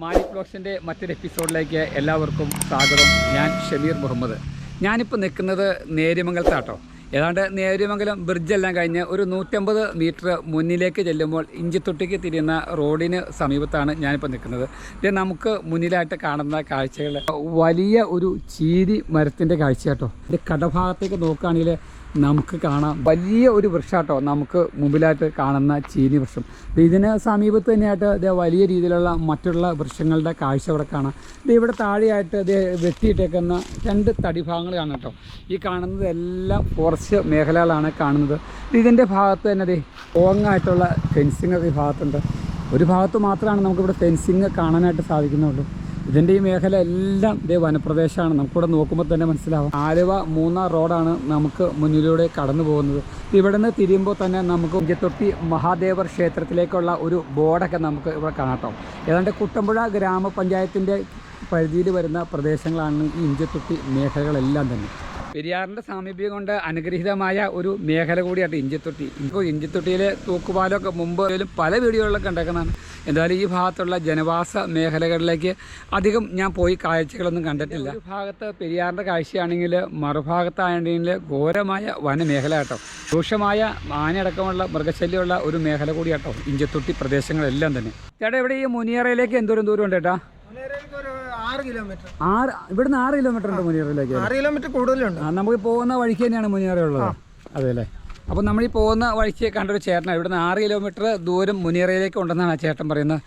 മാലിക് ബ്ലോഗ്സിന്റെ മറ്റൊരു എപ്പിസോഡിലേക്ക് എല്ലാവർക്കും സ്വാഗതം. ഞാൻ ഷമീർ മുഹമ്മദ്. ഞാനിപ്പോൾ നിൽക്കുന്നത് നേര്യമംഗലത്താട്ടോ. ഏതാണ്ട് നേര്യമംഗലം ബ്രിഡ്ജെല്ലാം കഴിഞ്ഞ് ഒരു നൂറ്റമ്പത് മീറ്റർ മുന്നിലേക്ക് ചെല്ലുമ്പോൾ ഇഞ്ചിത്തൊട്ടിക്ക് തിരിയുന്ന റോഡിന് സമീപത്താണ് ഞാനിപ്പോൾ നിൽക്കുന്നത്. ഇത് നമുക്ക് മുന്നിലായിട്ട് കാണുന്ന കാഴ്ചകൾ വലിയ ഒരു ചീരി മരത്തിന്റെ കാഴ്ച കേട്ടോ ഇത് കടഭാഗത്തേക്ക് നോക്കുകയാണെങ്കിൽ നമുക്ക് കാണാം. വലിയ ഒരു വൃക്ഷാട്ടോ നമുക്ക് മുമ്പിലായിട്ട് കാണുന്ന ചീനി വൃക്ഷം. ഇതിന് സമീപത്ത് തന്നെയായിട്ട് ഇത് വലിയ രീതിയിലുള്ള മറ്റുള്ള വൃക്ഷങ്ങളുടെ കാഴ്ച ഇവിടെ കാണാം. ഇത് ഇവിടെ താഴെയായിട്ട് ഇത് വെട്ടിയിട്ടേക്കുന്ന രണ്ട് തടിഭാഗങ്ങൾ കാണാം കേട്ടോ. ഈ കാണുന്നത് എല്ലാം ഫോറസ്റ്റ് മേഖലകളാണ് കാണുന്നത്. ഇതിന്റെ ഭാഗത്ത് തന്നെ ദേ ഓങ്ങായിട്ടുള്ള ഫെൻസിങ് ഈ ഭാഗത്തുണ്ട്. ഒരു ഭാഗത്ത് മാത്രമാണ് നമുക്കിവിടെ ഫെൻസിങ് കാണാനായിട്ട് സാധിക്കുന്നുള്ളൂ. ഇതിന്റെ ഈ മേഖല എല്ലാം ഇതേ വനപ്രദേശമാണ്. നമുക്കിവിടെ നോക്കുമ്പോൾ തന്നെ മനസ്സിലാവും. ആലുവ മൂന്നാർ റോഡാണ് നമുക്ക് മുന്നിലൂടെ കടന്നു പോകുന്നത്. ഇവിടെ നിന്ന് തിരിയുമ്പോൾ തന്നെ നമുക്ക് ഇഞ്ചത്തൊട്ടി മഹാദേവർ ക്ഷേത്രത്തിലേക്കുള്ള ഒരു ബോർഡൊക്കെ നമുക്ക് ഇവിടെ കാണാട്ടോ ഏതാണ്ട് കുട്ടമ്പുഴ ഗ്രാമപഞ്ചായത്തിന്റെ പരിധിയിൽ വരുന്ന പ്രദേശങ്ങളാണ് ഈ ഇഞ്ചത്തൊട്ടി മേഖലകളെല്ലാം തന്നെ. പെരിയാറിന്റെ സാമീപ്യം കൊണ്ട് അനുഗ്രഹീതമായ ഒരു മേഖല കൂടിയാണ് ഇഞ്ചിത്തൊട്ടി. ഇപ്പോൾ ഇഞ്ചിത്തൊട്ടിയിലെ തൂക്കുപാലമൊക്കെ മുമ്പ് പല വീഡിയോകളിലൊക്കെ ഉണ്ടാക്കുന്നതാണ്. എന്തായാലും ഈ ഭാഗത്തുള്ള ജനവാസ മേഖലകളിലേക്ക് അധികം ഞാൻ പോയി കാഴ്ചകളൊന്നും കണ്ടിട്ടില്ല. ഒരു ഭാഗത്ത് പെരിയാറിന്റെ കാഴ്ചയാണെങ്കിൽ മറുഭാഗത്താണെങ്കിൽ ഘോരമായ വനമേഖല കേട്ടോ. രൂക്ഷമായ ആനയടക്കമുള്ള മൃഗശല്യമുള്ള ഒരു മേഖല കൂടി കേട്ടോ ഇഞ്ചത്തൊട്ടി പ്രദേശങ്ങളെല്ലാം തന്നെ. ചേട്ടാ ഇവിടെ ഈ മുനിയറയിലേക്ക് എന്തോരം ദൂരം ഉണ്ട് ചേട്ടാ? കിലോമീറ്റർ. ആറ് ഇവിടുന്ന് ആറ് കിലോമീറ്റർ ഉണ്ട് മുനിയറയിലേക്ക് ആറ് കിലോമീറ്റർ കൂടുതലുണ്ട്. ആ നമുക്ക് പോകുന്ന വഴിക്ക് തന്നെയാണ് മുനിയറ ഉള്ളത് അതെ അല്ലേ? അപ്പോൾ നമ്മൾ ഈ പോകുന്ന വഴിക്ക് കണ്ടൊരു ചേട്ടനാണ് ഇവിടുന്ന് ആറ് കിലോമീറ്റർ ദൂരം മുനിയറയിലേക്ക് ഉണ്ടെന്നാണ് ആ ചേട്ടൻ പറയുന്നത്.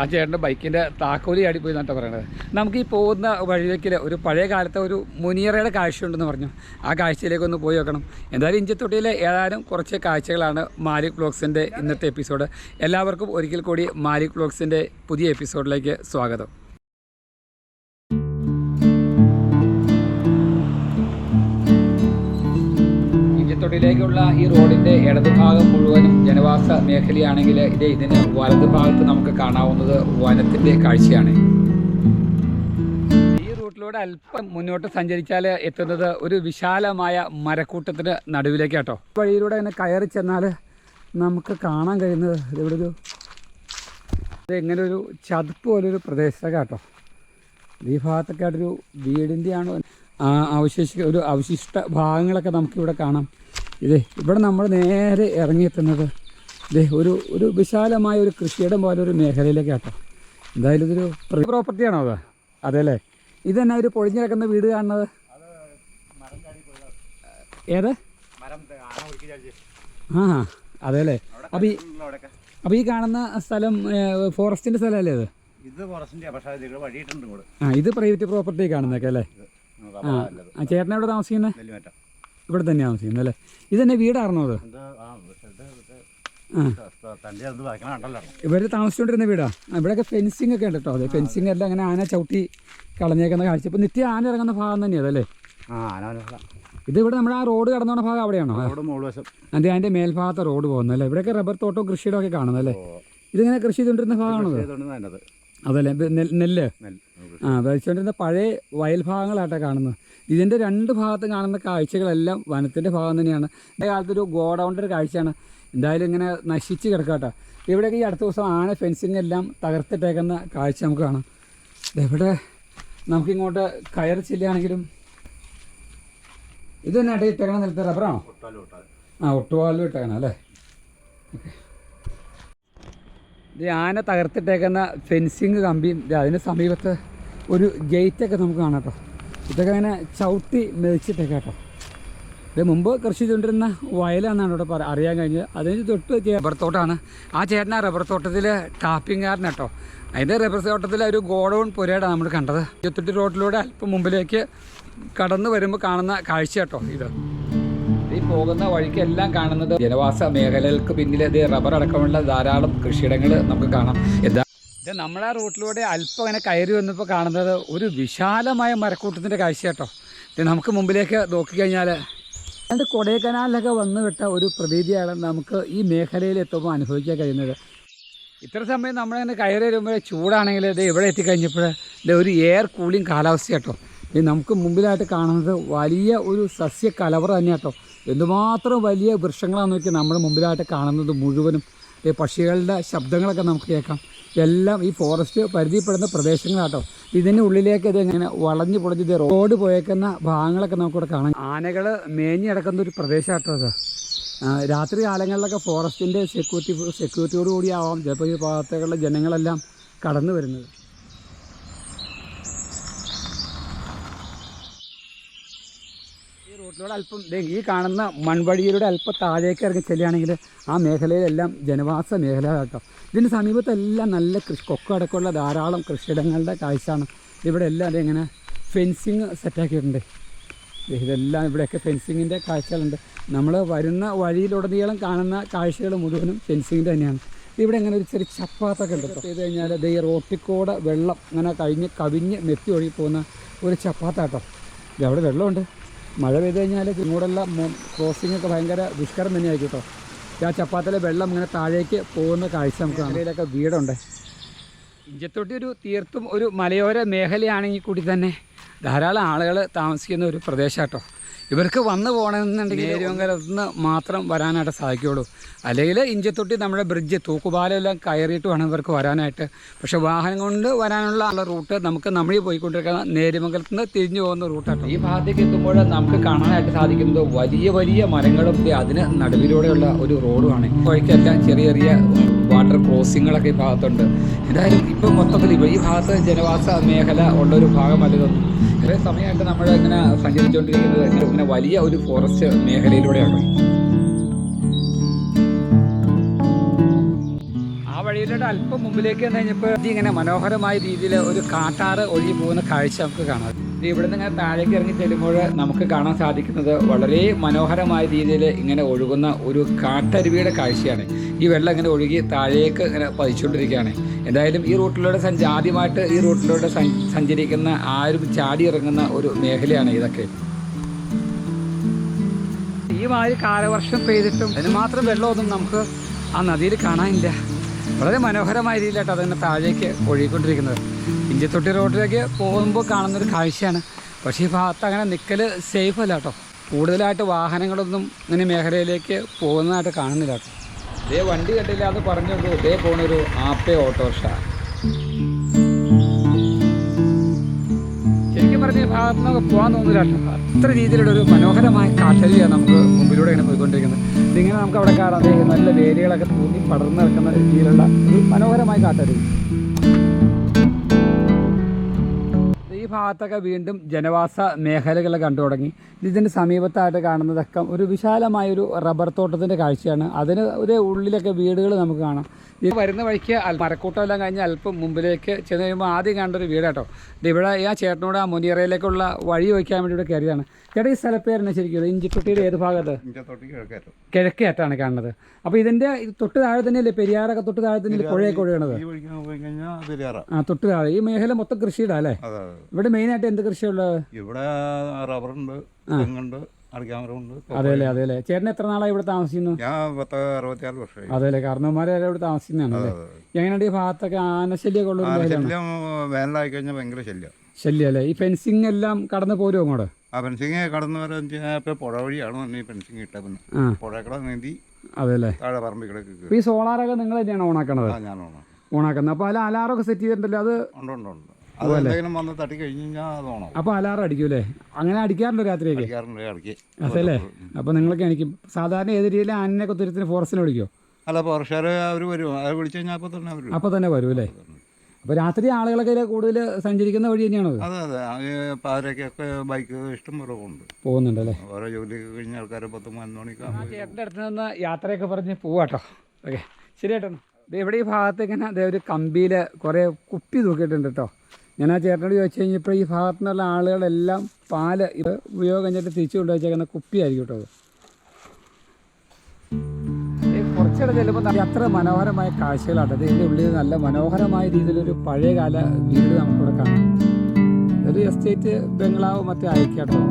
ആ ചേട്ടന്റെ ബൈക്കിന്റെ താക്കോലി ആടിപ്പോയി പോയി എന്നിട്ട് പറയണത്. നമുക്ക് ഈ പോകുന്ന വഴിയിലേക്ക് ഒരു പഴയ കാലത്തെ ഒരു മുനിയറയുടെ കാഴ്ചയുണ്ടെന്ന് പറഞ്ഞു. ആ കാഴ്ചയിലേക്ക് ഒന്ന് പോയി വെക്കണം എന്തായാലും ഇഞ്ചത്തൊട്ടിയിലെ ഏതായാലും കുറച്ച് കാഴ്ചകളാണ് മാലിക് ബ്ലോഗ്സിന്റെ ഇന്നത്തെ എപ്പിസോഡ്. എല്ലാവർക്കും ഒരിക്കൽ കൂടി മാലിക് ബ്ലോഗ്സിന്റെ പുതിയ എപ്പിസോഡിലേക്ക് സ്വാഗതം. ഇഞ്ചത്തൊടിയിലേക്കുള്ള ഈ റോഡിന്റെ ഇടതുഭാഗം മുഴുവനും ജനവാസ മേഖലയാണെങ്കിൽ ഇത് ഇതിന് വലതു ഭാഗത്ത് നമുക്ക് കാണാവുന്നത് വനത്തിന്റെ കാഴ്ചയാണ്. ഈ റൂട്ടിലൂടെ അല്പം മുന്നോട്ട് സഞ്ചരിച്ചാൽ എത്തുന്നത് ഒരു വിശാലമായ മരക്കൂട്ടത്തിന് നടുവിലേക്കാട്ടോ. വഴിയിലൂടെ ഇങ്ങനെ കയറി ചെന്നാൽ നമുക്ക് കാണാൻ കഴിയുന്നത് ഇവിടെ ഒരു ഇങ്ങനെ ഒരു ചതുപ്പ് പോലൊരു പ്രദേശത്തൊക്കെ കേട്ടോ ഈ ഭാഗത്തൊക്കെ ആയിട്ടൊരു വീടിന്റെ ആണോ അവശേഷ ഒരു അവശിഷ്ട ഭാഗങ്ങളൊക്കെ നമുക്കിവിടെ കാണാം. ഇതേ ഇവിടെ നമ്മൾ നേരെ ഇറങ്ങിയെത്തുന്നത് ഇതേ ഒരു ഒരു വിശാലമായ ഒരു കൃഷിയിടം പോലെ ഒരു മേഖലയിലേക്ക് കേട്ടോ എന്തായാലും ഇതൊരു പ്രോപ്പർട്ടിയാണോ അത്? അതെ അല്ലേ ഇത് തന്നെ ഒരു പൊളിഞ്ഞു കിടക്കുന്ന വീട് കാണുന്നത്? ഏത്? ആ അതെ അല്ലേ അപ്പൊ ഈ അപ്പോൾ ഈ കാണുന്ന സ്ഥലം ഫോറസ്റ്റിന്റെ സ്ഥലമല്ലേ അത്? ഇത് ഫോറസ്റ്റിന്റെ പക്ഷേ ഇത് വഴിയിട്ടുണ്ട് കൂടെ ആ ഇത് പ്രൈവറ്റ് പ്രോപ്പർട്ടി കാണുന്നൊക്കെ അല്ലേ? ആ എവിടെ താമസിക്കുന്നത് ഇവിടെ തന്നെ താമസിക്കുന്നത് അല്ലേ? ഇത് തന്നെ വീടായിരുന്നോ അത് ഇവർ ഇവർ താമസിച്ചുകൊണ്ടിരുന്ന വീടാ. ഇവിടെ ഇവിടെയൊക്കെ ഫെൻസിങ് ഒക്കെ ഉണ്ട് കേട്ടോ അതെ ഫെൻസിങ് എല്ലാം അങ്ങനെ ആന ചവിട്ടി കളഞ്ഞേക്കുന്ന കാഴ്ച. ഇപ്പൊ നിത്യ ആന ഇറങ്ങുന്ന ഭാഗം തന്നെയാണ് അതല്ലേ ഇത്. ഇവിടെ നമ്മുടെ ആ റോഡ് കടന്നുപോണ ഭാഗം അവിടെയാണോ? അതെ അതിന്റെ മേൽഭാഗത്തെ റോഡ് പോകുന്നത് അല്ലേ? ഇവിടെയൊക്കെ റബ്ബർ തോട്ടവും കൃഷിയുടെ ഒക്കെ കാണുന്നത് ഇതിങ്ങനെ കൃഷി ചെയ്തുകൊണ്ടിരുന്ന ഭാഗമാണോ അതല്ലേ? നെല്ല്. ആ വെച്ചുകൊണ്ടിരുന്ന പഴയ വയൽ ഭാഗങ്ങളായിട്ടാണ് കാണുന്നത്. ഇതിന്റെ രണ്ട് ഭാഗത്തും കാണുന്ന കാഴ്ചകളെല്ലാം വനത്തിന്റെ ഭാഗം തന്നെയാണ്. എന്റെ കാലത്തൊരു ഗോഡൗണിന്റെ ഒരു കാഴ്ചയാണ്. എന്തായാലും ഇങ്ങനെ നശിച്ച് കിടക്കാട്ടോ. ഇവിടെയൊക്കെ ഈ അടുത്ത ദിവസം ആന ഫെൻസിങ് എല്ലാം തകർത്തിട്ടേക്കുന്ന കാഴ്ച നമുക്ക് കാണാം. ഇതെവിടെ നമുക്കിങ്ങോട്ട് കയറി ചെല്ലുകയാണെങ്കിലും ഇത് തന്നെ ഇട്ടേക്കണ നിലത്തെ റബ്ബറാണോ? ആ ഒട്ടുപാലും ഇട്ടേക്കണം അല്ലേ? ഓക്കെ. ഇത് ആന തകർത്തിട്ടേക്കുന്ന ഫെൻസിങ് കമ്പിയും അതിന് സമീപത്ത് ഒരു ഗേറ്റൊക്കെ നമുക്ക് കാണാം കേട്ടോ. ഇതൊക്കെ അങ്ങനെ ചവിട്ടി മെതിച്ചിട്ടൊക്കെ കേട്ടോ. ഇത് മുമ്പ് കൃഷി ചെയ്തുകൊണ്ടിരുന്ന വയലാണെന്നാണ് ഇവിടെ പറ അറിയാൻ കഴിഞ്ഞത്. അതിന് തൊട്ട് റബ്ബർ തോട്ടമാണ് ആ ചേട്ടനാ റബ്ബർ തോട്ടത്തിൽ ടാപ്പിംഗുകാരൻ കേട്ടോ. അതിന്റെ റബ്ബർ തോട്ടത്തിൽ ഒരു ഗോഡൗൺ പുരയിടാണ് നമ്മൾ കണ്ടത്. ഇരുപത്തെട്ട് റോഡിലൂടെ അല്പം മുമ്പിലേക്ക് കടന്നു വരുമ്പോൾ കാണുന്ന കാഴ്ച കേട്ടോ ഇത്. ഈ പോകുന്ന വഴിക്കെല്ലാം കാണുന്നത് ജനവാസ മേഖലകൾക്ക് പിന്നിലെ റബ്ബർ അടക്കമുള്ള ധാരാളം കൃഷിയിടങ്ങൾ നമുക്ക് കാണാം. എന്താ ഇത് നമ്മളെ റൂട്ടിലൂടെ അല്പം അങ്ങനെ കയറി വന്നപ്പോൾ കാണുന്നത് ഒരു വിശാലമായ മരക്കൂട്ടത്തിന്റെ കാഴ്ച കേട്ടോ. ഇത് നമുക്ക് മുമ്പിലേക്ക് നോക്കിക്കഴിഞ്ഞാൽ രണ്ട് കൊടൈക്കനാലിലൊക്കെ വന്നു വിട്ട ഒരു പ്രതീതിയാണ് നമുക്ക് ഈ മേഖലയിൽ എത്തുമ്പോൾ അനുഭവിക്കാൻ കഴിയുന്നത്. ഇത്ര സമയം നമ്മളിങ്ങനെ കയറി വരുമ്പോൾ ചൂടാണെങ്കിൽ ഇത് ഇവിടെ എത്തിക്കഴിഞ്ഞപ്പോൾ ഇത് ഒരു എയർ കൂളിംഗ് കാലാവസ്ഥ കേട്ടോ. ഇത് നമുക്ക് മുമ്പിലായിട്ട് കാണുന്നത് വലിയ ഒരു സസ്യ കലവറ തന്നെ കേട്ടോ. എന്തുമാത്രം വലിയ വൃക്ഷങ്ങളാണെന്ന് നോക്കി നമ്മുടെ മുമ്പിലായിട്ട് കാണുന്നത് മുഴുവനും. ഈ പക്ഷികളുടെ ശബ്ദങ്ങളൊക്കെ നമുക്ക് കേൾക്കാം. എല്ലാം ഈ ഫോറസ്റ്റ് പരിധിപ്പെടുന്ന പ്രദേശങ്ങളാട്ടോ. ഇതിന് ഉള്ളിലേക്ക് ഇത് ഇങ്ങനെ വളഞ്ഞു പൊളഞ്ഞ് റോഡ് പോയേക്കുന്ന ഭാഗങ്ങളൊക്കെ നമുക്കിവിടെ കാണാം. ആനകൾ മേഞ്ഞു കിടക്കുന്ന ഒരു പ്രദേശമാട്ടോ അത് രാത്രി കാലങ്ങളിലൊക്കെ ഫോറസ്റ്റിന്റെ സെക്യൂരിറ്റി സെക്യൂരിറ്റിയോട് കൂടി ആവാം ചിലപ്പോൾ ഈ ഭാഗത്തേക്കുള്ള ജനങ്ങളെല്ലാം കടന്നു വരുന്നത് ഈ റോഡിലൂടെ അല്പം ഈ കാണുന്ന മൺവഴിയിലൂടെ അല്പം താഴേക്ക് ഇറങ്ങി ചെല്ലുകയാണെങ്കിൽ ആ മേഖലയിലെല്ലാം ജനവാസ മേഖല കേട്ടോ. ഇതിന് സമീപത്തെല്ലാം നല്ല കൃഷി കൊക്കടക്കമുള്ള ധാരാളം കൃഷിയിടങ്ങളുടെ കാഴ്ചയാണ്. ഇവിടെ എല്ലാം അത് ഇങ്ങനെ ഫെൻസിങ് സെറ്റാക്കിയിട്ടുണ്ട് ഇതെല്ലാം ഇവിടെയൊക്കെ ഫെൻസിങ്ങിന്റെ കാഴ്ചകളുണ്ട്. നമ്മൾ വരുന്ന വഴിയിലുടനീളം കാണുന്ന കാഴ്ചകൾ മുഴുവനും ഫെൻസിങ്ങിന്റെ തന്നെയാണ്. ഇവിടെ ഇങ്ങനെ ഒരു ചെറിയ ചപ്പാത്തൊക്കെ ഉണ്ട് ചെയ്ത് കഴിഞ്ഞാൽ ഇത് ഈ റോട്ടിക്കൂടെ വെള്ളം ഇങ്ങനെ കഴിഞ്ഞ് കവിഞ്ഞ് മെത്തി ഒഴുകി പോകുന്ന ഒരു ചപ്പാത്താട്ടോ. ഇത് അവിടെ വെള്ളമുണ്ട്. മഴ പെയ്ത് കഴിഞ്ഞാൽ ഇങ്ങോട്ടുള്ള ക്രോസിംഗ് ഒക്കെ ഭയങ്കര ദുഷ്കരം തന്നെയായിരിക്കും കേട്ടോ ആ ചപ്പാത്തിലെ വെള്ളം ഇങ്ങനെ താഴേക്ക് പോകുന്ന കാഴ്ച നമുക്ക് അതിലൊക്കെ വീടുണ്ട്. ഇഞ്ചത്തൊട്ടി ഒരു തീർത്തും ഒരു മലയോര മേഖലയാണെങ്കിൽ കൂടി തന്നെ ധാരാളം ആളുകൾ താമസിക്കുന്ന ഒരു പ്രദേശമാട്ടോ ഇവർക്ക് വന്നു പോകണമെന്നുണ്ടെങ്കിൽ നിന്ന് മാത്രം വരാനായിട്ട് സാധിക്കുകയുള്ളൂ. അല്ലെങ്കിൽ ഇഞ്ചത്തൊട്ടി നമ്മുടെ ബ്രിഡ്ജ് തൂക്കുപാലമെല്ലാം കയറിയിട്ട് വേണം ഇവർക്ക് വരാനായിട്ട്. പക്ഷെ വാഹനം കൊണ്ട് വരാനുള്ള റൂട്ട് നമുക്ക് നമ്മൾ പോയിക്കൊണ്ടിരിക്കുന്ന നേരുമംഗലത്ത് നിന്ന് തിരിഞ്ഞു പോകുന്ന റൂട്ടാണ് ഈ ഭാഗത്തേക്ക് എത്തുമ്പോൾ നമുക്ക് കാണാനായിട്ട് സാധിക്കുന്നത് വലിയ വലിയ മരങ്ങളും അതിന് നടുവിലൂടെയുള്ള ഒരു റോഡുമാണ് വഴിക്കെല്ലാം ചെറിയ ചെറിയ വാട്ടർ ക്രോസിങ്ങുകളൊക്കെ ഈ ഭാഗത്തുണ്ട്. എന്തായാലും ഇപ്പം മൊത്തത്തിൽ ഈ ഭാഗത്ത് ജനവാസ മേഖല ഉള്ള ഒരു ഭാഗമല്ല ഇതൊന്നും. സമയമായിട്ട് നമ്മൾ ഇങ്ങനെ സഞ്ചരിച്ചുകൊണ്ടിരിക്കുന്നത്. ഇങ്ങനെ ഇങ്ങനെ വലിയ ഒരു ഫോറസ്റ്റ് മേഖലയിലൂടെയാണ്. ആ വഴിയിലൂടെ അല്പം മുമ്പിലേക്ക് വന്നു കഴിഞ്ഞപ്പോൾ ഇങ്ങനെ മനോഹരമായ രീതിയിൽ ഒരു കാട്ടാറ് ഒഴുകി പോകുന്ന കാഴ്ച നമുക്ക് കാണാം. ഇവിടെ നിന്ന് ഇങ്ങനെ താഴേക്ക് ഇറങ്ങി ചെല്ലുമ്പോൾ നമുക്ക് കാണാൻ സാധിക്കുന്നത് വളരെ മനോഹരമായ രീതിയിൽ ഇങ്ങനെ ഒഴുകുന്ന ഒരു കാട്ടരുവിയുടെ കാഴ്ചയാണ്. ഈ വെള്ളം ഇങ്ങനെ ഒഴുകി താഴേക്ക് ഇങ്ങനെ പതിച്ചുകൊണ്ടിരിക്കുകയാണ്. എന്തായാലും ഈ റൂട്ടിലൂടെ സഞ്ചാദ്യമായിട്ട് ഈ റൂട്ടിലൂടെ സഞ്ച- സഞ്ചരിക്കുന്ന ആരും ചാടി ഇറങ്ങുന്ന ഒരു മേഖലയാണ് ഇതൊക്കെ. ഈ മാതിരി കാലവർഷം പെയ്തിട്ടും അതിന് മാത്രം വെള്ളമൊന്നും നമുക്ക് ആ നദിയിൽ കാണാനില്ല. വളരെ മനോഹരമായ രീതിയിലായിട്ട് അതിങ്ങനെ താഴേക്ക് ഒഴുകിക്കൊണ്ടിരിക്കുന്നത്. ഇഞ്ചത്തൊട്ടി റോഡിലേക്ക് പോകുമ്പോൾ കാണുന്നൊരു കാഴ്ചയാണ്. പക്ഷേ ഈ ഭാഗത്ത് അങ്ങനെ നിൽക്കൽ സേഫ് അല്ല കേട്ടോ കൂടുതലായിട്ട് വാഹനങ്ങളൊന്നും ഇങ്ങനെ മേഖലയിലേക്ക് പോകുന്നതായിട്ട് കാണുന്നില്ല കേട്ടോ. ഇതേ വണ്ടി കണ്ടില്ല അത് പറഞ്ഞു ഇതേ പോണൊരു ആപ്പേ ഓട്ടോറിക്ഷ. പറഞ്ഞ ഭാഗത്ത് നമുക്ക് പോകാൻ തോന്നില്ല അത്ര രീതിയിലുള്ള ഒരു മനോഹരമായ കാട്ടലിയാണ് നമുക്ക് മുമ്പിലൂടെ ഇങ്ങനെ പോയിക്കൊണ്ടിരിക്കുന്നത്. ഇതിങ്ങനെ നമുക്ക് അവിടെ കാണാൻ നല്ല വേലികളൊക്കെ തൂങ്ങി പടർന്നു നിൽക്കുന്ന രീതിയിലുള്ള ഒരു മനോഹരമായ കാട്ടലി ഈ ഭാഗത്തൊക്കെ വീണ്ടും ജനവാസ മേഖലകൾ കണ്ടു തുടങ്ങി. ഇതിന്റെ സമീപത്തായിട്ട് കാണുന്നതൊക്കെ ഒരു വിശാലമായൊരു റബ്ബർ തോട്ടത്തിന്റെ കാഴ്ചയാണ്. അതിന് ഒരു ഉള്ളിലൊക്കെ വീടുകൾ നമുക്ക് കാണാം. ഇത് വരുന്ന വഴിക്ക് മരക്കൂട്ടം എല്ലാം കഴിഞ്ഞ് അല്പം മുമ്പിലേക്ക് ചെന്ന് കഴിയുമ്പോൾ ആദ്യം കണ്ടൊരു വീടാട്ടോ. ഇത് ഇവിടെ ഈ ആ ചേട്ടനോട് ആ മുനിയറയിലേക്കുള്ള വഴി വയ്ക്കാൻ വേണ്ടി ഇവിടെ കയറിയതാണ്. ചേട്ടാ ഈ സ്ഥലപ്പേരെന്നെ ശരിക്കും? ഇഞ്ചിക്കുട്ടിയുടെ ഏത് ഭാഗത്ത്? കിഴക്കേ കിഴക്കേറ്റാണ് കാണുന്നത്. അപ്പോൾ ഇതിന്റെ തൊട്ട് താഴെ തന്നെയല്ലേ? പെരിയാറൊക്കെ തൊട്ട് താഴെ തന്നെയല്ലേ പുഴയൊക്കെ ഒഴുകണത്? ഈ ആ തൊട്ട് താഴെ. ഈ മേഖല മൊത്തം കൃഷിയിടാ അല്ലേ? അതെ മെയിൻ ഇവിടെ മെയിനായിട്ട് എന്ത് കൃഷിയുള്ളത് ഇവിടെ റബ്ബറുണ്ട് തെങ്ങുണ്ട് അടിക്കാമരമുണ്ട് അതെ അല്ലേ അതെ അല്ലേ. ചേട്ടൻ എത്ര നാളായി ഇവിടെ താമസിക്കുന്നു? ഞാൻ പത്ത് അറുപത്തിയാറ് വർഷമായി. അതെ അല്ലേ കാരണവന്മാരെല്ലാം ഇവിടെ താമസിക്കുന്നതാണ് അതെ. ഈ ഭാഗത്തൊക്കെ ആനശല്യമൊക്കെ ഉള്ള വേനലായി കഴിഞ്ഞാൽ ഭയങ്കര ശല്യം. ശല്യം അല്ലേ? ഈ ഫെൻസിങ് എല്ലാം കടന്നു പോരും അങ്ങോട്ട്? ആ കടന്നു വരാൻ ഇപ്പോൾ പുഴ വഴിയാണ് ഈ ഇട്ടേക്കുന്നത്. പുഴക്കട നീന്തി താഴെ ഈ സോളാറൊക്കെ നിങ്ങൾ തന്നെയാണ് ഓണാക്കണത്? ഓണാക്കുന്നത്. അപ്പോൾ അതിൽ അലാറൊക്കെ സെറ്റ് ചെയ്തിട്ടുണ്ടല്ലോ അത് ഉണ്ട് ഉണ്ട്. എന്തെങ്കിലും വന്ന് തട്ടി കഴിഞ്ഞ് കഴിഞ്ഞാൽ അത് ഓണം അപ്പോൾ അലാറം അടിക്കൂലെ? അങ്ങനെ അടിക്കാറുണ്ടോ രാത്രിയൊക്കെ? അടിക്കാറുണ്ട് ഇടയ്ക്ക് അതല്ലേ? അപ്പൊ നിങ്ങളൊക്കെ എനിക്ക് സാധാരണ ഏത് രീതിയിൽ ആനിനൊക്കെ തുരുത്തിന് ഫോറസ്റ്റിനെ വിളിക്കോ? അല്ല അവർ വരും. അത് വിളിച്ചു കഴിഞ്ഞാൽ അപ്പോൾ തന്നെ വരും അപ്പോൾ തന്നെ വരും അല്ലേ? അപ്പോൾ രാത്രി ആളുകളൊക്കെ കൂടുതൽ സഞ്ചരിക്കുന്ന വഴി തന്നെയാണത് അതെ അതെ. ബൈക്ക് ഇഷ്ടം പോലെ ഉണ്ട് പോകുന്നുണ്ട് അല്ലേ ഓരോ ജോലിയൊക്കെ കഴിഞ്ഞ ആൾക്കാർ പത്ത് പതിനൊന്ന് മണിക്ക് ആ ചേട്ടന്റെ അടുത്ത് നിന്ന് യാത്രയൊക്കെ പറഞ്ഞ് പോവാട്ടോ. ഓക്കെ. ശരി ചേട്ടൻ ഇവിടെ ഈ ഭാഗത്ത് ഇങ്ങനെ അതേ ഒരു കമ്പിയിൽ കുറേ കുപ്പി തൂക്കിയിട്ടുണ്ട് കേട്ടോ. ഞാൻ ആ ചേട്ടനോട് ചോദിച്ചു കഴിഞ്ഞപ്പോൾ ഈ ഭാഗത്തു നിന്നുള്ള ആളുകളെല്ലാം പാൽ ഇത് ഉപയോഗം കഴിഞ്ഞിട്ട് തിരിച്ചു കൊണ്ടുവച്ചേക്കുന്ന കുപ്പിയായിരിക്കും കേട്ടോ കുറച്ചിടെ ചെല്ലുമ്പോൾ അത്ര മനോഹരമായ കാഴ്ചകളാണ് അത് ഇതിന്റെ ഉള്ളിൽ നല്ല മനോഹരമായ രീതിയിലൊരു പഴയകാല വീട് നമുക്കിവിടെ കാണാം. ഒരു എസ്റ്റേറ്റ് ബംഗ്ലാവ് മറ്റേ അയക്കാട്ടോ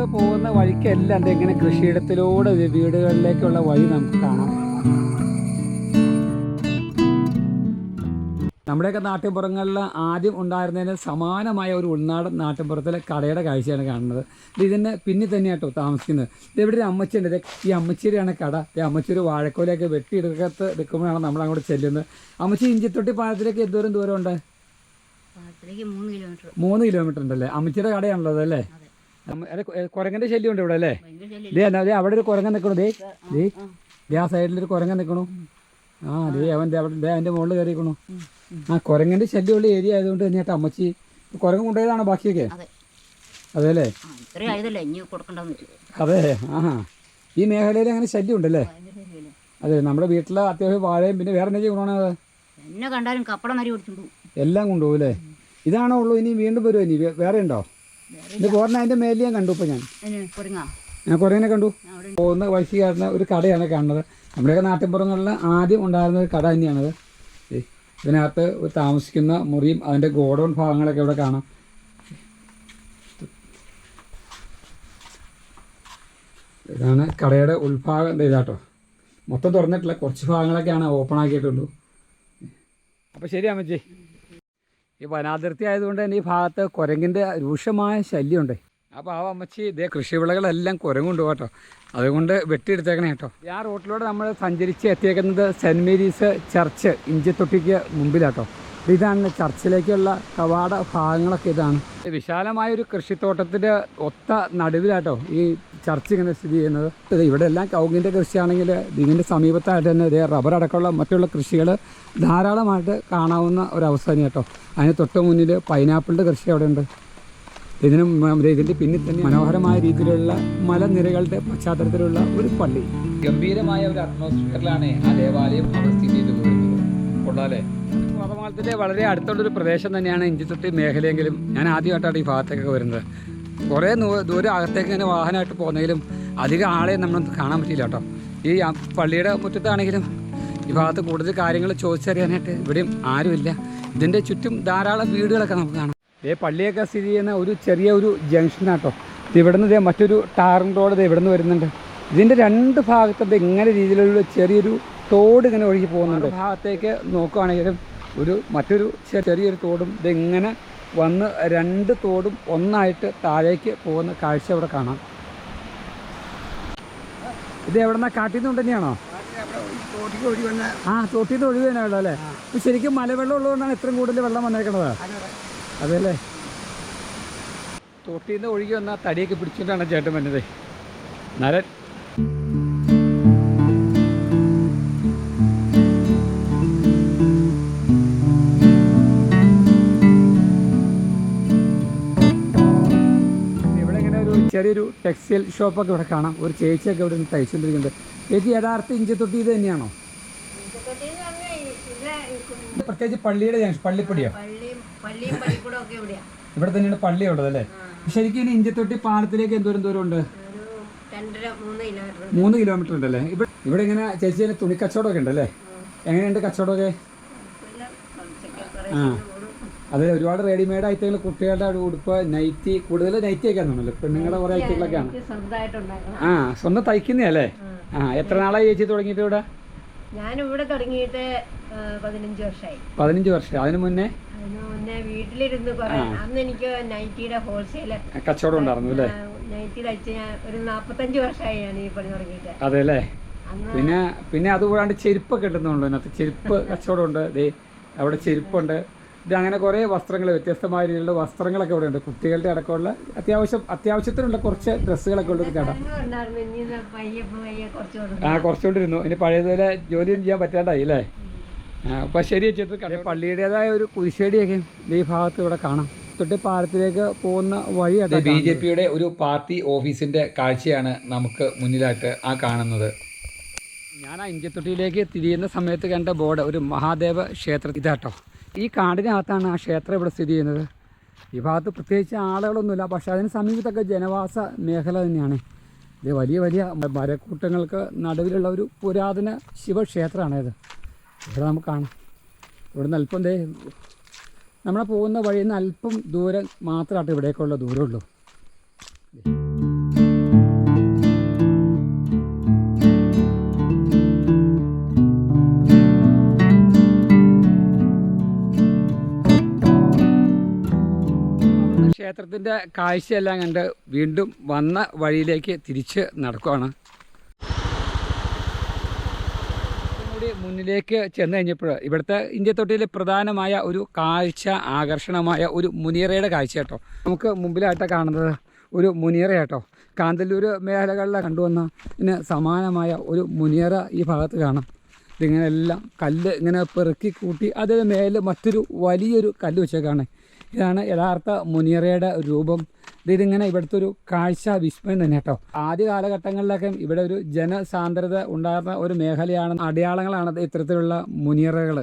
ഇങ്ങോട്ട് പോകുന്ന വഴിക്കെല്ലാം ഇങ്ങനെ കൃഷിയിടത്തിലൂടെ വീടുകളിലേക്കുള്ള വഴി നമുക്ക് കാണാം. നമ്മുടെയൊക്കെ നാട്ടിൻപുറങ്ങളിൽ ആദ്യം ഉണ്ടായിരുന്നതിന് സമാനമായ ഒരു ഉൾനാടൻ നാട്ടിൻപുറത്തിലെ കടയുടെ കാഴ്ചയാണ് കാണുന്നത്. ഇത് ഇതിന്റെ പിന്നിൽ തന്നെയാട്ടോ താമസിക്കുന്നത്. ഇവിടെ ഒരു അമ്മച്ചിയുണ്ട്. ഈ അമ്മച്ചിയുടെയാണ് കട. ഈ അമ്മച്ചി ഒരു വാഴക്കോലൊക്കെ വെട്ടിയെടുക്കത്ത് നിൽക്കുമ്പോഴാണ് നമ്മൾ അങ്ങോട്ട് ചെല്ലുന്നത്. അമ്മച്ചി ഇഞ്ചിത്തൊട്ടി പാലത്തിലേക്ക് എന്തോരം ദൂരം ഉണ്ട് പാലത്തിലേക്ക് മൂന്ന് കിലോമീറ്റർ മൂന്ന് കിലോമീറ്റർ ഉണ്ടല്ലേ? അമ്മച്ചിയുടെ കടയാണുള്ളത് അല്ലേ അമ്മ- അതെ, കൊ- ശല്യം ഉണ്ട് ഇവിടെ അല്ലേ? ശല്യം ദേ എന്നാ അവിടെ ഒരു കുരങ്ങൻ നിൽക്കണു ദേ ദേ ദേ ആ സൈഡിൽ ഒരു കുരങ്ങൻ നിൽക്കണു ആ ദേ അവൻ അവിടെ ദേ അവന്റെ മുകളിൽ കയറിക്കണു ആ കുരങ്ങന്റെ ശല്യമുള്ള ഏരിയ ആയതുകൊണ്ട് തന്നെ ഏട്ടാ അമ്മച്ചി കുരങ്ങ് കൊണ്ടുപോയതാണോ ബാക്കിയൊക്കെ? അതെ. അതെ ആ അതെ ഈ മേഖലയിൽ അങ്ങനെ ശല്യം ഉണ്ടല്ലേ അതെ നമ്മുടെ വീട്ടിലെ അത്യാവശ്യം വാഴയും പിന്നെ വേറെ എന്തെങ്കിലും ഗുണമാണ് അത്? എന്നെ കണ്ടാലും കപ്പടം എല്ലാം കൊണ്ടുപോകും അല്ലേ? ഇതാണോ ഉള്ളൂ ഇനി വീണ്ടും വരുമോ ഇനി? വേറെ ഉണ്ടോ? ഇത് പോരണ അതിന്റെ മേലിൽ ഞാൻ കണ്ടു ഇപ്പൊ ഞാൻ. ഞാൻ കുറേനെ കണ്ടു. പോകുന്ന വഴിക്ക് കയറുന്ന ഒരു കടയാണ് കാണുന്നത്. നമ്മുടെയൊക്കെ നാട്ടിൻപുറങ്ങളിൽ ആദ്യം ഉണ്ടായിരുന്ന ഒരു കട തന്നെയാണത്. ഇതിനകത്ത് ഒരു താമസിക്കുന്ന മുറിയും അതിന്റെ ഗോഡൗൺ ഭാഗങ്ങളൊക്കെ ഇവിടെ കാണാം. ഇതാണ് കടയുടെ ഉൾഭാഗം. ഇതാട്ടോ. മൊത്തം തുറന്നിട്ടില്ല. കുറച്ച് ഭാഗങ്ങളൊക്കെയാണ് ഓപ്പൺ ആക്കിയിട്ടുള്ളൂ. അപ്പോൾ ശരി അമ്മച്ചി. ഈ വനാതിർത്തി ആയതുകൊണ്ട് തന്നെ ഈ ഭാഗത്ത് കുരങ്ങിന്റെ രൂക്ഷമായ ശല്യമുണ്ട്. അപ്പോൾ ആ അമ്മച്ചി ഇതേ കൃഷിവിളകളെല്ലാം കുരങ്ങുണ്ട് കേട്ടോ. അതുകൊണ്ട് വെട്ടിയെടുത്തേക്കണേ കേട്ടോ. ആ റോട്ടിലൂടെ നമ്മൾ സഞ്ചരിച്ച് എത്തിയേക്കുന്നത് സെന്റ് മേരീസ് ചർച്ച് ഇഞ്ചിത്തൊട്ടിക്ക് മുമ്പിലാട്ടോ. ഇതാണ് ചർച്ചിലേക്കുള്ള കവാട ഭാഗങ്ങളൊക്കെ ഇതാണ്. വിശാലമായ ഒരു കൃഷിത്തോട്ടത്തിന്റെ ഒത്ത നടുവിലാട്ടോ ഈ ചർച്ച് ഇങ്ങനെ സ്ഥിതി ചെയ്യുന്നത്. ഇവിടെ എല്ലാം കൗങ്ങിന്റെ കൃഷിയാണെങ്കിൽ ഇതിന്റെ സമീപത്തായിട്ട് തന്നെ ഇതേ റബ്ബർ അടക്കമുള്ള മറ്റുള്ള കൃഷികൾ ധാരാളമായിട്ട് കാണാവുന്ന ഒരവസ്ഥ തന്നെ കേട്ടോ. അതിന് തൊട്ട് മുന്നിൽ പൈനാപ്പിളിന്റെ കൃഷി അവിടെ ഉണ്ട്. ഇതിനും ഇതിന്റെ പിന്നിൽ തന്നെ മനോഹരമായ രീതിയിലുള്ള മലനിരകളുടെ പശ്ചാത്തലത്തിലുള്ള ഒരു പള്ളി. ഗംഭീരമായ ഒരു അറ്റ്മോസ്ഫിയറിലാണ് ആ ദേവാലയം അവിടെ സ്ഥിതി ചെയ്ത് കൊള്ളാലേ കോതമാളത്തിന്റെ വളരെ അടുത്തുള്ളൊരു പ്രദേശം തന്നെയാണ് ഇഞ്ചിത്തൊട്ടി മേഖലയെങ്കിലും ഞാൻ ആദ്യമായിട്ടാണ് ഈ ഭാഗത്തേക്കൊക്കെ വരുന്നത്. കുറേ ദൂരം അകത്തേക്ക് ഇങ്ങനെ വാഹനമായിട്ട് പോകുന്നെങ്കിലും അധികം ആളെ നമ്മൾ കാണാൻ പറ്റിയില്ല കേട്ടോ. ഈ പള്ളിയുടെ മുറ്റത്താണെങ്കിലും ഈ ഭാഗത്ത് കൂടുതൽ കാര്യങ്ങൾ ചോദിച്ചറിയാനായിട്ട് ഇവിടെയും ആരുമില്ല. ഇതിന്റെ ചുറ്റും ധാരാളം വീടുകളൊക്കെ നമുക്ക് കാണാം. ഇതേ പള്ളിയൊക്കെ സ്ഥിതി ചെയ്യുന്ന ഒരു ചെറിയ ഒരു ജംഗ്ഷനാട്ടോ ഇവിടുന്ന് ഇതേ മറ്റൊരു ടാറിംഗ് റോഡ് ഇത് ഇവിടുന്ന് വരുന്നുണ്ട്. ഇതിന്റെ രണ്ട് ഭാഗത്തും ഇങ്ങനെ രീതിയിലുള്ള ചെറിയൊരു തോട് ഇങ്ങനെ ഒഴുകി പോകുന്നുണ്ട്. ഭാഗത്തേക്ക് നോക്കുകയാണെങ്കിലും ഒരു മറ്റൊരു ചെറിയൊരു തോടും ഇതിങ്ങനെ വന്ന് രണ്ട് തോടും ഒന്നായിട്ട് താഴേക്ക് പോകുന്ന കാഴ്ച ഇവിടെ കാണാം. ഇത് എവിടെന്നാ? കാട്ടിൽ നിന്ന് തന്നെയാണോ ആ തോട്ടിൽ നിന്ന് ഒഴിവ് തന്നെ വെള്ളം അല്ലേ? ഇപ്പൊ ശരിക്കും മലവെള്ളം ഉള്ളതുകൊണ്ടാണ് ഇത്രയും കൂടുതൽ വെള്ളം വന്നേക്കണത്. അതെല്ലേ? തോട്ടിൽ ഒഴുകി വന്ന തടിയൊക്കെ പിടിച്ചിട്ടാണ് ചേട്ടൻ വന്നത്. നരൻ ചെറിയൊരു ടെക്സ്റ്റൈൽ ഷോപ്പൊക്കെ ഇവിടെ കാണാം. ഒരു ചേച്ചിയൊക്കെ ഇവിടെ നിന്ന് തയ്ച്ചുകൊണ്ടിരിക്കുന്നുണ്ട്. ചേച്ചി യഥാർത്ഥ ഇഞ്ചത്തൊട്ടി ഇത് തന്നെയാണോ? പ്രത്യേകിച്ച് പള്ളിയുടെ ജംഗ്ഷൻ പള്ളിപ്പടിയോ? എവിടെയാ ഇവിടെ തന്നെയാണ് പള്ളി ഉള്ളത് അല്ലേ? ശരിക്കും ഇനി ഇഞ്ചത്തൊട്ടി പാലത്തിലേക്ക് എന്തോരം ദൂരം ഉണ്ട്? മൂന്ന് കിലോമീറ്റർ ഉണ്ടല്ലേ ഇവിടെ ഇവിടെ ഇങ്ങനെ ചേച്ചി തുണി കച്ചവടമൊക്കെ ഉണ്ടല്ലേ എങ്ങനെയുണ്ട് കച്ചവടമൊക്കെ? ആ. അത് ഒരുപാട് റെഡിമെയ്ഡ് ഐറ്റങ്ങൾ കുട്ടികളുടെ ഉടുപ്പ് നൈറ്റി കൂടുതൽ നൈറ്റി ഒക്കെ ആണല്ലോ പെണ്ണുങ്ങളുടെ കുറേ ഐറ്റങ്ങളൊക്കെയാണ് ആ സ്വന്തം തയ്ക്കുന്നതല്ലേ ആ. എത്ര നാളായി ചേച്ചി തുടങ്ങിയിട്ട് ഇവിടെ? ഞാൻ ഇവിടെ തുടങ്ങിയിട്ട് പതിനഞ്ച് വർഷമായി പതിനഞ്ച് വർഷം. അതിനു മുന്നേ? വീട്ടിലിരുന്ന് അന്ന് എനിക്ക് നൈറ്റിയുടെ ഹോൾസെയിൽ കച്ചവടം ഉണ്ടായിരുന്നു അല്ലേ? നൈറ്റി തയ്ച്ച് ഞാൻ ഒരു നാൽപ്പത്തഞ്ച് വർഷമായി ഞാൻ ഈ പണി തുടങ്ങിയിട്ട്. അതെ അല്ലേ? പിന്നെ പിന്നെ അത് കൂടാണ്ട് ചെരുപ്പൊക്കെ കിട്ടുന്നുള്ളൂ അതിനകത്ത് ചെരുപ്പ് കച്ചവടം ഉണ്ട് അവിടെ ചെരുപ്പുണ്ട്. ഇത് അങ്ങനെ കുറേ വസ്ത്രങ്ങൾ വ്യത്യസ്തമായ രീതിയിലുള്ള വസ്ത്രങ്ങളൊക്കെ ഇവിടെ ഉണ്ട് കുട്ടികളുടെ അടക്കമുള്ള അത്യാവശ്യം അത്യാവശ്യത്തിനുള്ള കുറച്ച് ഡ്രസ്സുകളൊക്കെ ഉള്ളൊരു കട ഇന്ന് ഇനി ഇത് പയ്യെ പയ്യെ കുറച്ച് കൊടുക്കും ആ കുറച്ചുകൊണ്ടിരുന്നു. ഇനി പഴയതുപോലെ ജോലിയൊന്നും ചെയ്യാൻ പറ്റാണ്ടായി അല്ലേ? അപ്പം ശരി വെച്ചിട്ട് പള്ളിയുടേതായ ഒരു കുരിശേടിയൊക്കെ ഈ ഭാഗത്ത് ഇവിടെ കാണാം. തൊട്ട് പാലത്തിലേക്ക് പോകുന്ന വഴി ബി ജെ പിയുടെ ഒരു പാർട്ടി ഓഫീസിന്റെ കാഴ്ചയാണ് നമുക്ക് മുന്നിലായിട്ട് ആ കാണുന്നത്. ഞാൻ ആ ഇഞ്ചത്തൊട്ടിയിലേക്ക് തിരിയുന്ന സമയത്ത് കണ്ട ബോർഡ് ഒരു മഹാദേവ ക്ഷേത്ര. ഇതാട്ടോ. ഈ കാടിനകത്താണ് ആ ക്ഷേത്രം ഇവിടെ സ്ഥിതി ചെയ്യുന്നത്. ഈ ഭാഗത്ത് പ്രത്യേകിച്ച് ആളുകളൊന്നുമില്ല. പക്ഷേ അതിന് സമീപത്തൊക്കെ ജനവാസ മേഖല തന്നെയാണ്. ഇത് വലിയ വലിയ മരക്കൂട്ടങ്ങൾക്ക് നടുവിലുള്ള ഒരു പുരാതന ശിവക്ഷേത്രമാണിത് ഇവിടെ നമുക്ക് കാണാം. ഇവിടുന്ന് അല്പം ദേ നമ്മളെ പോകുന്ന വഴിയിൽ നിന്ന് അല്പം ദൂരം മാത്രമായിട്ട് ഇവിടേക്കുള്ള ദൂരമുള്ളൂ. ക്ഷേത്രത്തിന്റെ കാഴ്ചയെല്ലാം കണ്ട് വീണ്ടും വന്ന വഴിയിലേക്ക് തിരിച്ച് നടക്കുവാണ്. കൂടി മുന്നിലേക്ക് ചെന്ന് കഴിഞ്ഞപ്പോൾ ഇവിടുത്തെ ഇന്ത്യ തൊട്ടിയിലെ പ്രധാനമായ ഒരു കാഴ്ച ആകർഷണമായ ഒരു മുനിയറയുടെ കാഴ്ച കേട്ടോ. നമുക്ക് മുമ്പിലായിട്ടാണ് കാണുന്നത് ഒരു മുനിയറ കേട്ടോ. കാന്തല്ലൂർ മേഖലകളിലെ കണ്ടുവന്ന ഇതിന് സമാനമായ ഒരു മുനിയറ ഈ ഭാഗത്ത് കാണാം. ഇതിങ്ങനെ എല്ലാം കല്ല് ഇങ്ങനെ പെറുക്കി കൂട്ടി അതിന് മേലെ മറ്റൊരു വലിയൊരു കല്ല് വെച്ചേക്കാണ്. ഇതാണ് യഥാർത്ഥ മുനിയറയുടെ രൂപം. ഇത് ഇതിങ്ങനെ ഇവിടുത്തെ ഒരു കാഴ്ച വിസ്മയം തന്നെ കേട്ടോ. ആദ്യ കാലഘട്ടങ്ങളിലൊക്കെ ഇവിടെ ഒരു ജനസാന്ദ്രത ഉണ്ടായിരുന്ന ഒരു മേഖലയാണ് അടയാളങ്ങളാണ് ഇത് ഇത്തരത്തിലുള്ള മുനിയറകൾ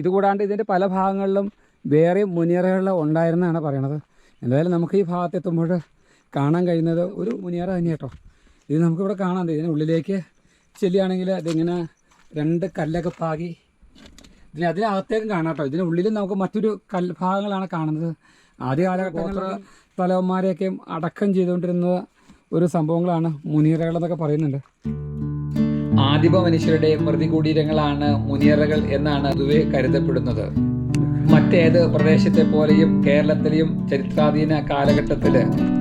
ഇതുകൂടാണ്ട് ഇതിന്റെ പല ഭാഗങ്ങളിലും വേറെ മുനിയറകൾ ഉണ്ടായിരുന്നാണ് പറയണത്. എന്തായാലും നമുക്ക് ഈ ഭാഗത്തെത്തുമ്പോൾ കാണാൻ കഴിയുന്നത് ഒരു മുനിയറ തന്നെ കേട്ടോ. ഇത് നമുക്കിവിടെ കാണാം. ഇതിനുള്ളിലേക്ക് ചെല്ലുകയാണെങ്കിൽ അതിങ്ങനെ രണ്ട് കല്ലൊക്കെ പാകി ഇതിന് അതിനകത്തേക്കും കാണാം കേട്ടോ. ഇതിനുള്ളിൽ നമുക്ക് മറ്റൊരു കൽഭാഗങ്ങളാണ് കാണുന്നത്. ആദ്യ കാലഘട്ടങ്ങളിൽ തലവന്മാരെയൊക്കെ അടക്കം ചെയ്തുകൊണ്ടിരുന്ന ഒരു സംഭവങ്ങളാണ് മുനീറകളെന്നൊക്കെ പറയുന്നുണ്ട്. ആദിമ മനുഷ്യരുടെ മൃതികുടീരങ്ങളാണ് മുനിയറകൾ എന്നാണ് പൊതുവെ കരുതപ്പെടുന്നത്. മറ്റേത് പ്രദേശത്തെ പോലെയും കേരളത്തിലെയും ചരിത്രാധീന കാലഘട്ടത്തിൽ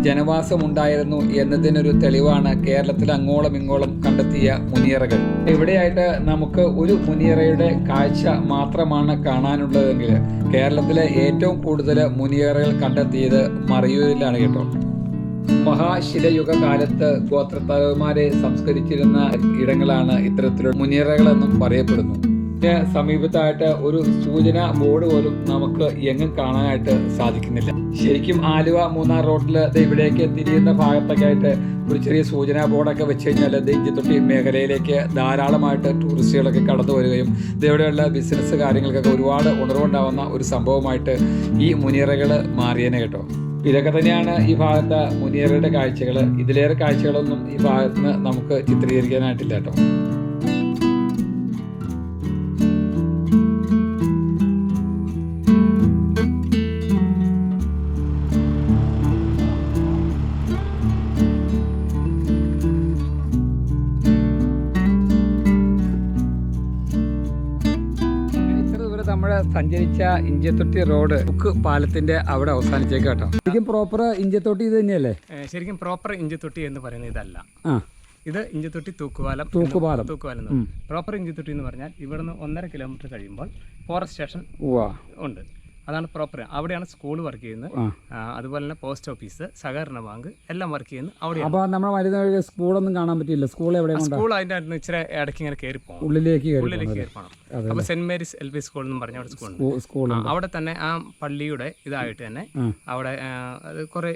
ജനവാസമുണ്ടായിരുന്നു എന്നതിനൊരു തെളിവാണ് കേരളത്തിൽ അങ്ങോളം ഇങ്ങോളം കണ്ടെത്തിയ മുനിയറകൾ. ഇവിടെയായിട്ട് നമുക്ക് ഒരു മുനിയറയുടെ കാഴ്ച മാത്രമാണ് കാണാനുള്ളതെങ്കിൽ കേരളത്തിലെ ഏറ്റവും കൂടുതൽ മുനിയറകൾ കണ്ടെത്തിയത് മറയൂരിലാണ് കേട്ടോ. മഹാശിലയുഗ കാലത്ത് ഗോത്രത്തലവന്മാരെ സംസ്കരിച്ചിരുന്ന ഇടങ്ങളാണ് ഇത്തരത്തിലുള്ള മുനിയറകളെന്നും പറയപ്പെടുന്നു. സമീപത്തായിട്ട് ഒരു സൂചന ബോർഡ് പോലും നമുക്ക് എങ്ങും കാണാനായിട്ട് സാധിക്കുന്നില്ല. ശരിക്കും ആലുവ മൂന്നാർ റോഡിൽ ഇവിടേക്ക് തിരിയുന്ന ഭാഗത്തൊക്കെ ആയിട്ട് ഒരു ചെറിയ സൂചനാ ബോർഡൊക്കെ വെച്ച് കഴിഞ്ഞാൽ ഇഞ്ചത്തൊട്ടി മേഖലയിലേക്ക് ധാരാളമായിട്ട് ടൂറിസ്റ്റുകളൊക്കെ കടന്നു വരികയും ഇവിടെയുള്ള ബിസിനസ് കാര്യങ്ങൾക്കൊക്കെ ഒരുപാട് ഉണർവുണ്ടാവുന്ന ഒരു സംഭവമായിട്ട് ഈ മുനിയറകൾ മാറിയേനെ കേട്ടോ. ഇതൊക്കെ തന്നെയാണ് ഈ ഭാഗത്ത് മുനിയറയുടെ കാഴ്ചകൾ ഇതിലേറെ കാഴ്ചകളൊന്നും ഈ ഭാഗത്ത് നമുക്ക് ചിത്രീകരിക്കാനായിട്ടില്ല കേട്ടോ. സഞ്ചരിച്ച ഇഞ്ചത്തൊട്ടി റോഡ് ബുക്ക് പാലത്തിന്റെ അവിടെ അവസാനിച്ചേക്ക് കേട്ടോ. ശരിക്കും പ്രോപ്പർ ഇഞ്ചത്തൊട്ടി ഇത് തന്നെയല്ലേ? ശരിക്കും പ്രോപ്പർ ഇഞ്ചിത്തൊട്ടി എന്ന് പറയുന്നത് ഇതല്ല. ആ. ഇത് ഇഞ്ചിത്തൊട്ടി തൂക്കുപാലം തൂക്കുപാലം. തൂക്കുപാലം പ്രോപ്പർ ഇഞ്ചിത്തൊട്ടി എന്ന് പറഞ്ഞാൽ ഇവിടുന്ന് ഒന്നര കിലോമീറ്റർ കഴിയുമ്പോൾ ഫോറസ്റ്റ് സ്റ്റേഷൻ ഉണ്ട്. അതാണ് പ്രോപ്പർ അവിടെയാണ് സ്കൂൾ വർക്ക് ചെയ്യുന്നത്. അതുപോലെ തന്നെ പോസ്റ്റ് ഓഫീസ് സഹകരണ ബാങ്ക് എല്ലാം വർക്ക് ചെയ്യുന്നത് അവിടെ അപ്പോൾ നമ്മൾ വരുന്ന സ്കൂളൊന്നും കാണാൻ പറ്റില്ല സ്കൂൾ എവിടെ സ്കൂൾ അതിന്റെ അടുത്ത് ഇച്ചിരി ഇടയ്ക്ക് ഇങ്ങനെ കയറി പോകും ഉള്ളിലേക്ക് ഉള്ളിലേക്ക് കയറി പോകണം. അപ്പോൾ saint Mary's L P school എന്ന് പറഞ്ഞ അവിടെ സ്കൂൾ അവിടെ തന്നെ ആ പള്ളിയുടെ ഇതായിട്ട് തന്നെ അവിടെ അത് കുറേ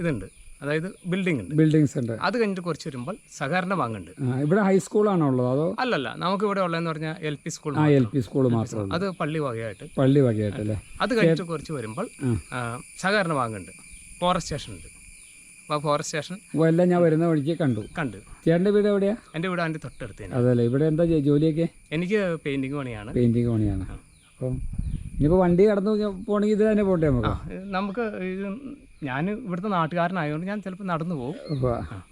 ഇതുണ്ട്. അതായത് ബിൽഡിംഗ് ഉണ്ട്. ബിൽഡിങ്സ് ഉണ്ട്. അത് കഴിഞ്ഞിട്ട് കുറച്ച് വരുമ്പോൾ സഹകരണ ബാങ്ക് ഉണ്ട് ആ, ഇവിടെ ഹൈസ്കൂളാണോ ഉള്ളത് അതോ? അല്ലല്ല നമുക്ക് ഇവിടെ ഉള്ളതെന്ന് പറഞ്ഞാൽ എൽ പി സ്കൂൾ ആ എൽ പി സ്കൂൾ മാത്രം അത് പള്ളി വകയായിട്ട്. പള്ളി വകയായിട്ടല്ലേ? അത്. കഴിഞ്ഞിട്ട് കുറച്ച് വരുമ്പോൾ ആ, സഹകരണ ബാങ്കുണ്ട് ഫോറസ്റ്റ് സ്റ്റേഷൻ ഉണ്ട്. അപ്പോൾ ഫോറസ്റ്റ് സ്റ്റേഷൻ അപ്പോൾ എല്ലാം ഞാൻ വരുന്ന വഴിക്ക് കണ്ടു. കണ്ട്. ചേട്ടന്റെ വീട് എവിടെയാ? എന്റെ വീട് അതിന്റെ തൊട്ടടുത്ത് തന്നെ. അതല്ലേ ഇവിടെ എന്താ ജോ- ജോലിയൊക്കെ? എനിക്ക് പെയിന്റിങ് പണിയാണ്. പെയിന്റിങ് പണിയാണ്. അപ്പം ഇനിയിപ്പോൾ വണ്ടി കടന്നു പോകണമെങ്കിൽ ഇത് തന്നെ പോട്ടെ നമുക്ക്? നമുക്ക് ഇത് ഞാൻ ഇവിടുത്തെ നാട്ടുകാരനായതുകൊണ്ട് ഞാൻ ചിലപ്പോൾ നടന്നു പോകും.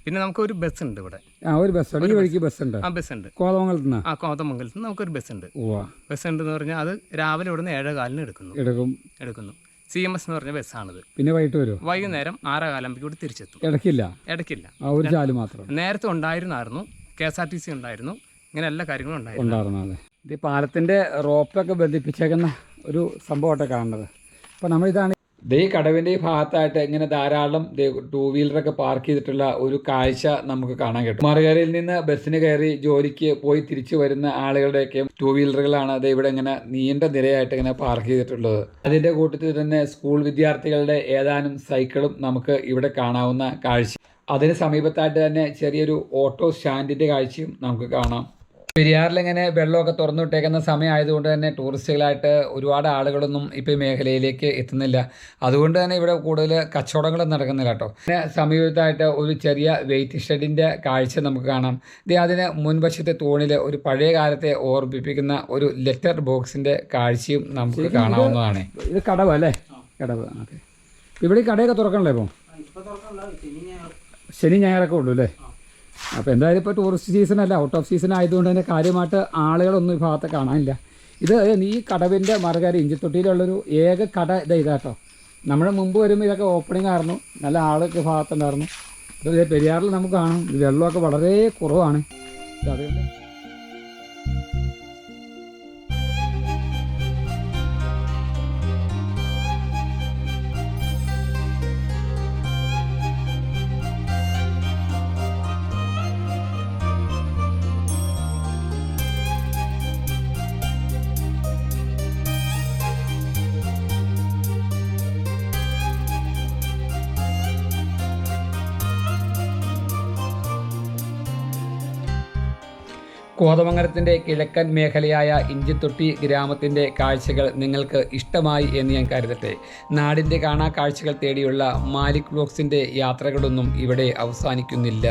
പിന്നെ നമുക്ക് ഒരു ബസ് ഉണ്ട് ഇവിടെ. ആ ഒരു ബസ്സുണ്ട് ഈ വഴിക്ക് ഉണ്ട് ആ ബസ് ഉണ്ട് കോതമംഗലത്ത് നിന്നാ ആ കോതമംഗലത്ത് നിന്ന് നമുക്കൊരു ബസ് ഉണ്ട് ബസ് ബസ് ഉണ്ടെന്ന് പറഞ്ഞാൽ അത് രാവിലെ ഇവിടുന്ന് ഏഴേകാലിന് എടുക്കുന്നു. എടുക്കും. എടുക്കുന്നു. സി എം എസ് എന്ന് പറഞ്ഞ ബസ്സാണിത്. പിന്നെ വൈകിട്ട് വരുമോ വൈകുന്നേരം ആറേ കാലമ്പേക്ക് ഇവിടെ തിരിച്ചെത്തും. ഇടയ്ക്കില്ല ഇടയ്ക്കില്ല ആ ഒരു ചാൽ മാത്രം. നേരത്തെ ഉണ്ടായിരുന്നായിരുന്നു. K S R T C ഉണ്ടായിരുന്നു. ഇങ്ങനെ എല്ലാ കാര്യങ്ങളും ഉണ്ടായിരുന്നു. ഉണ്ടായിരുന്നു അതെ. ഇത് ഈ പാലത്തിന്റെ റോപ്പൊക്കെ ബന്ധിപ്പിച്ചേക്കുന്ന ഒരു സംഭവമായിട്ടാണ് കാണുന്നത്. അപ്പോൾ നമ്മളിതാണ് ദേ കടവിന്റെ ഭാഗത്തായിട്ട് ഇങ്ങനെ ധാരാളം ടൂ വീലറൊക്കെ പാർക്ക് ചെയ്തിട്ടുള്ള ഒരു കാഴ്ച നമുക്ക് കാണാൻ കിട്ടും. മറുകരയിൽ നിന്ന് ബസ്സിന് കയറി ജോലിക്ക് പോയി തിരിച്ചു വരുന്ന ആളുകളുടെയൊക്കെ ടൂ വീലറുകളാണ് അത് ഇവിടെ ഇങ്ങനെ നീണ്ട നിരയായിട്ട് ഇങ്ങനെ പാർക്ക് ചെയ്തിട്ടുള്ളത്. അതിന്റെ കൂട്ടത്തിൽ തന്നെ സ്കൂൾ വിദ്യാർത്ഥികളുടെ ഏതാനും സൈക്കിളും നമുക്ക് ഇവിടെ കാണാവുന്ന കാഴ്ച. അതിന് സമീപത്തായിട്ട് തന്നെ ചെറിയൊരു ഓട്ടോ സ്റ്റാൻഡിന്റെ കാഴ്ചയും നമുക്ക് കാണാം. പെരിയാറിലിങ്ങനെ വെള്ളമൊക്കെ തുറന്നു വിട്ടേക്കുന്ന സമയമായതുകൊണ്ട് തന്നെ ടൂറിസ്റ്റുകളായിട്ട് ഒരുപാട് ആളുകളൊന്നും ഇപ്പോൾ ഈ മേഖലയിലേക്ക് എത്തുന്നില്ല. അതുകൊണ്ട് തന്നെ ഇവിടെ കൂടുതൽ കച്ചവടങ്ങളും നടക്കുന്നില്ല കേട്ടോ. പിന്നെ സമീപത്തായിട്ട് ഒരു ചെറിയ വെയിറ്റ് ഷെഡിന്റെ കാഴ്ച നമുക്ക് കാണാം. ഇത് അതിന് മുൻവശത്തെ തൂണിൽ ഒരു പഴയ കാലത്തെ ഓർമ്മിപ്പിക്കുന്ന ഒരു ലെറ്റർ ബോക്സിന്റെ കാഴ്ചയും നമുക്ക് കാണാവുന്നതാണ്. ഇത് കടവ് അല്ലേ? കടവ് ഓക്കെ ഇവിടെ ഈ കടയൊക്കെ തുറക്കണല്ലേ ഇപ്പോൾ ശനി ഞായറൊക്കെ ഉള്ളൂ അല്ലേ? അപ്പോൾ എന്തായാലും ഇപ്പോൾ ടൂറിസ്റ്റ് സീസൺ അല്ല ഔട്ട് ഓഫ് സീസൺ ആയതുകൊണ്ട് തന്നെ കാര്യമായിട്ട് ആളുകളൊന്നും ഈ ഭാഗത്ത് കാണാനില്ല. ഇത് ഈ കടവിന്റെ മറുകര ഇഞ്ചിത്തൊട്ടിയിലുള്ളൊരു ഏക കട ഇത് ഇതാട്ടോ. നമ്മുടെ മുമ്പ് വരുമ്പോൾ ഇതൊക്കെ ഓപ്പണിംഗ് ആയിരുന്നു. നല്ല ആളൊക്കെ ഭാഗത്തുണ്ടായിരുന്നു. ഇത് പെരിയാറിൽ നമുക്ക് കാണാം. വെള്ളമൊക്കെ വളരെ കുറവാണ്. അതുകൊണ്ട് കോതമംഗലത്തിന്റെ കിഴക്കൻ മേഖലയായ ഇഞ്ചിത്തൊട്ടി ഗ്രാമത്തിന്റെ കാഴ്ചകൾ നിങ്ങൾക്ക് ഇഷ്ടമായി എന്ന് ഞാൻ കരുതട്ടെ. നാടിന്റെ കാണാ കാഴ്ചകൾ തേടിയുള്ള മാലിക് ബ്ലോക്സിന്റെ യാത്രകളൊന്നും ഇവിടെ അവസാനിക്കുന്നില്ല.